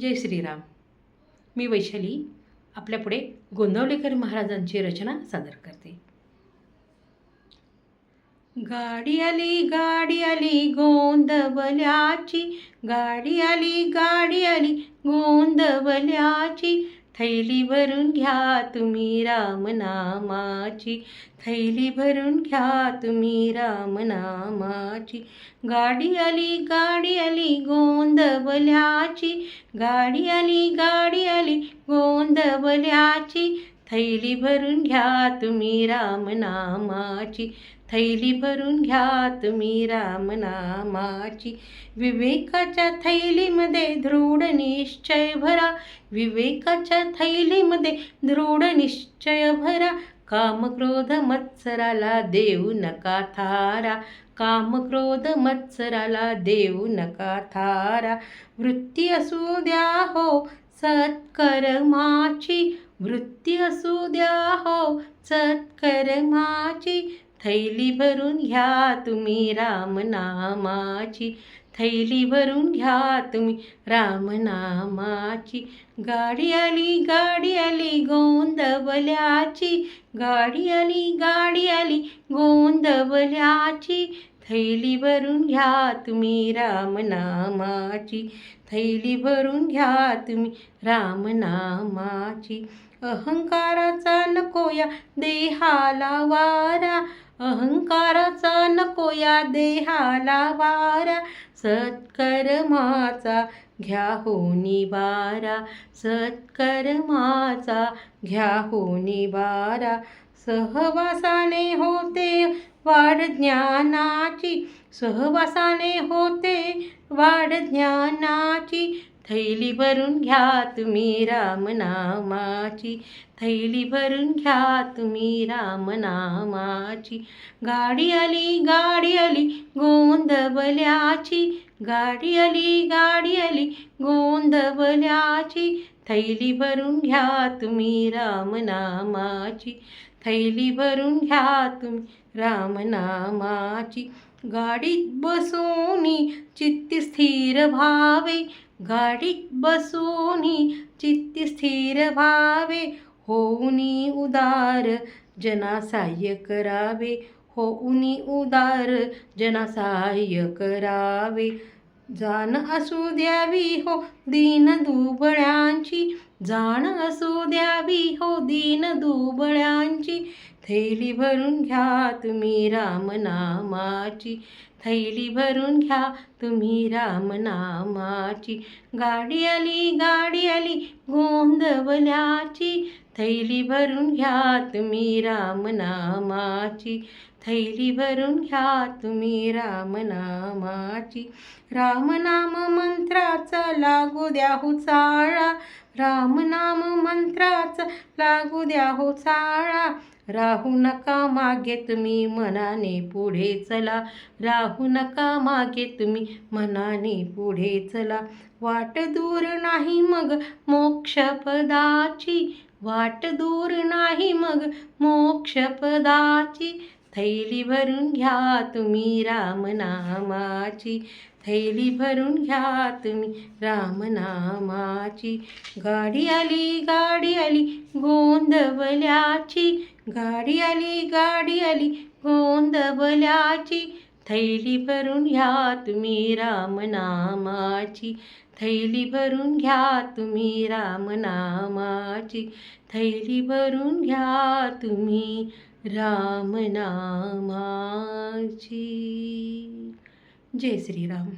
जय श्रीराम. मी वैशाली आपल्यापुढे गोंदवलेकर महाराजांची रचना सादर करते. गाडी आली गाडी आली गोंदवल्याची. गाडी आली गाडी आली गोंदवल्याची. थैली भरून घ्या तुम्ही रामनामाची. थैली भरून घ्या तुम्ही रामनामाची. गाडी आली गाडी आली गोंदवल्याची. गाडी आली गाडी आली गोंदवल्याची. थैली भरून घ्या तुम्ही रामनामाची. थैली भरून घ्या तुम्ही रामनामाची. विवेकाच्या थैलीमध्ये दृढ निश्चय भरा. विवेकाच्या थैलीमध्ये दृढ निश्चय भरा. काम क्रोध मत्सराला देऊ नका थारा. काम क्रोध मत्सराला देऊ नका थारा. वृत्ती असू द्या हो सत्कर्माची. वृत्ती असू द्या हो सत्कर्माची थैली भरून घ्या तुम्ही रामनामाची थैली भरून घ्या तुम्ही रामनामाची गाडी आली गाडी आली गोंदवल्याची. गाडी आली गाडी आली गोंदवल्याची. थैली भरून घ्या तुम्ही रामनामाची थैली भरून घ्या तुम्ही रामनामाची अहंकाराचा नको या देहाला वारा. अहंकाराचा नको या देहाला वारा. सत्कर्माचा घ्या हो निवारा. सत्कर्माचा घ्या हो निवारा. सहवासाने होते वाढ ज्ञानाची. सहवासाने होते वाढ ज्ञानाची. थैली भरून घ्या तुम्ही रामनामाची थैली भरून घ्या तुम्ही रामनामाची गाडी आली गाडी आली गोंदवल्याची गाडी आली गाडी आली गोंदवल्याची थैली भरून घ्या तुम्ही रामनामाची थैली भरून घ्या तुम्ही रामनामाची गाडीत बसूनी चित्त स्थिर भावे गाडीत बसूनी चित्त स्थिर व्हावे होऊनी उदार जनासाह्य करावे होऊनी उदार जनासाह्य करावे. जाण असू द्यावी हो दीन दुबळ्यांची जाण असू द्यावी हो दीन दुबळ्यांची थैली भरून घ्या तुम्ही रामनामाची. थैली भरून घ्या तुम्ही रामनामाची. गाडी आली गाडी आली गोंदवल्याची थैली भरून घ्या तुम्ही रामनामाची. थैली भरून घ्या तुम्ही रामनामाची. रामनाम मंत्राचा लागू द्या हो चाळा. रामनाम मंत्राचा लागू द्या हो चाळा. राहू नका मागे तुम्ही मनाने पुढे चला. राहू नका मागे तुम्ही मनाने पुढे चला. वाट दूर नाही मग मोक्षपदाची वाट दूर नाही मग मोक्षपदाची थैली भरून घ्या तुम्ही रामनामाची थैली भरून घ्या तुम्ही रामनामाची गाडी आली गाडी आली गोंदवल्याची. गाडी आली गाडी आली गोंदवल्याची. थैली भरून घ्या तुम्ही रामनामाची थैली भरून घ्या तुम्ही रामनामाची थैली भरून घ्या तुम्ही रामनामाची जय श्रीराम.